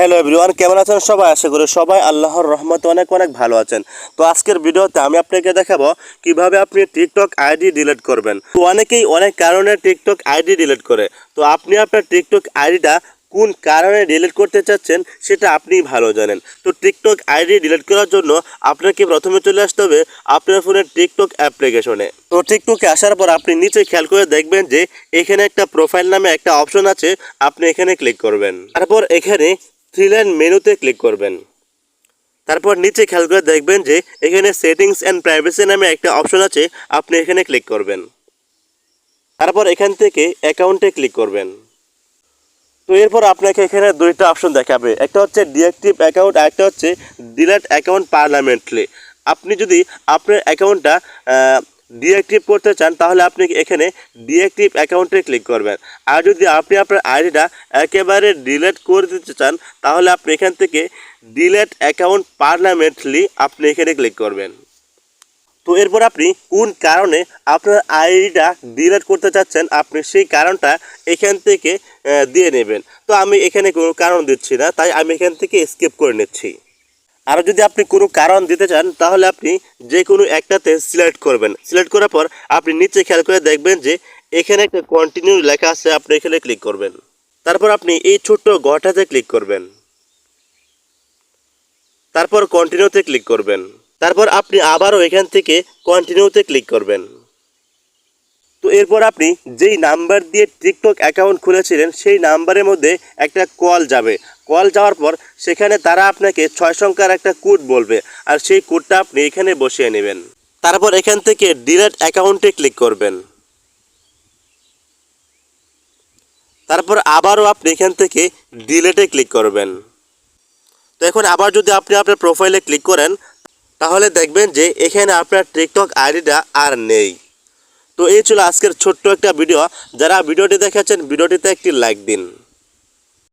Hello everyone কেমন আছেন সবাই? আশা করি সবাই আল্লাহর রহমতে অনেক অনেক ভালো আছেন। তো আজকের ভিডিওতে আমি আপনাকে দেখাবো কীভাবে আপনি টিকটক আইডি ডিলিট করবেন। তো অনেকেই অনেক কারণে টিকটক আইডি ডিলিট করে। তো আপনি আপনার টিকটক আইডিটা কোন কারণে ডিলিট করতে চাচ্ছেন সেটা আপনি ভালো জানেন। তো টিকটক আইডি ডিলিট করার জন্য আপনাকে প্রথমে চলে আসতে হবে আপনার ফোনের টিকটক অ্যাপ্লিকেশনে তো টিকটকে আসার পর আপনি নিচে খেয়াল করে দেখবেন যে এখানে একটা প্রোফাইল নামে একটা অপশন আছে, আপনি এখানে ক্লিক করবেন। তারপর এখানে থ্রি লাইন মেনুতে ক্লিক করবেন। তারপর নিচে খেয়াল করে দেখবেন যে এখানে সেটিংস অ্যান্ড প্রাইভেসি নামে একটা অপশন আছে, আপনি এখানে ক্লিক করবেন। তারপর এখান থেকে অ্যাকাউন্টে ক্লিক করবেন। তো এরপর আপনাকে এখানে দুইটা অপশন দেখাবে। একটা হচ্ছে ডিঅ্যাক্টিভ অ্যাকাউন্ট আর একটা হচ্ছে ডিলেট অ্যাকাউন্ট পার্লামেন্টলি আপনি যদি আপনার অ্যাকাউন্টটা ডিঅ্যাক্টিভ করতে চান, তাহলে আপনি এখানে ডিঅ্যাক্টিভ অ্যাকাউন্টে ক্লিক করবেন। আর যদি আপনি আপনার আইডিটা একেবারে ডিলেট করে দিতে চান, তাহলে আপনি এখান থেকে ডিলেট অ্যাকাউন্ট পার্লামেন্টলি আপনি এখানে ক্লিক করবেন। তো এরপর আপনি কোন কারণে আপনার আইডিটা ডিলেট করতে চাচ্ছেন, আপনি সেই কারণটা এখান থেকে দিয়ে নেবেন। তো আমি এখানে কোনো কারণ দিচ্ছি না, তাই আমি এখান থেকে স্কিপ করে নিচ্ছি। আর যদি আপনি কোনো কারণ দিতে চান, তাহলে আপনি যে কোনো একটাতে সিলেক্ট করবেন। সিলেক্ট করার পর আপনি নিচে খেয়াল করে দেখবেন যে এখানে একটা কন্টিনিউ লেখা আছে, আপনি এখানে ক্লিক করবেন। তারপর আপনি এই ছোট্ট গড়টাতে ক্লিক করবেন। তারপর কন্টিনিউতে ক্লিক করবেন। তারপর আপনি আবারও এখান থেকে কন্টিনিউতে ক্লিক করবেন। তো এরপর আপনি যেই নাম্বার দিয়ে টিকটক অ্যাকাউন্ট খুলেছিলেন, সেই নাম্বারের মধ্যে একটা কল যাবে। কল যাওয়ার পর সেখানে তারা আপনাকে ছয় সংখ্যার একটা কোড বলবে, আর সেই কোডটা আপনি এখানে বসিয়ে নেবেন। তারপর এখান থেকে ডিলেট অ্যাকাউন্টে ক্লিক করবেন। তারপর আবারও আপনি এখান থেকে ডিলেটে ক্লিক করবেন। তো এখন আবার যদি আপনি আপনার প্রোফাইলে ক্লিক করেন, তাহলে দেখবেন যে এখানে আপনার টিকটক আইডিটা আর নেই। তো এই ছিল আজকের ছোট্ট একটা ভিডিও। যারা ভিডিওটি দেখেছেন, ভিডিওটিতে একটি লাইক দিন।